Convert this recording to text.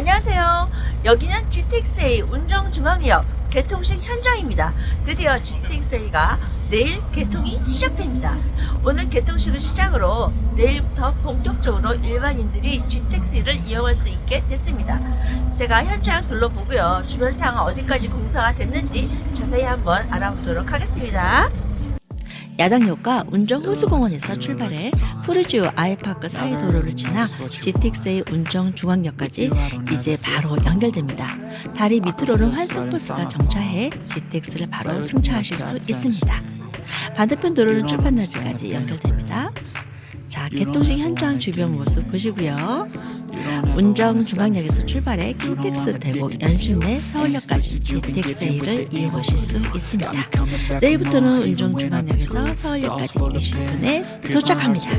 안녕하세요. 여기는 GTX-A 운정중앙역 개통식 현장입니다. 드디어 GTX-A가 내일 개통이 시작됩니다. 오늘 개통식을 시작으로 내일부터 본격적으로 일반인들이 GTX-를 이용할 수 있게 됐습니다. 제가 현장 둘러보고요. 주변 상황 어디까지 공사가 됐는지 자세히 한번 알아보도록 하겠습니다. 야당역과 운정 호수공원에서 출발해 푸르지오 아이파크 사이 도로를 지나 GTX-A 운정 중앙역까지 이제 바로 연결됩니다. 다리 밑으로는 환승버스가 정차해 GTX를 바로 승차하실 수 있습니다. 반대편 도로는 출판날짜까지 연결됩니다. 자, 개통식 현장 주변 모습 보시고요. 운정 중앙역에서 출발해 킨텍스 대곡 연신내 서울역까지 GTX-A를 이용하실 수 있습니다. 내일부터는 운정 중앙역에서 서울역까지 20분에 도착합니다.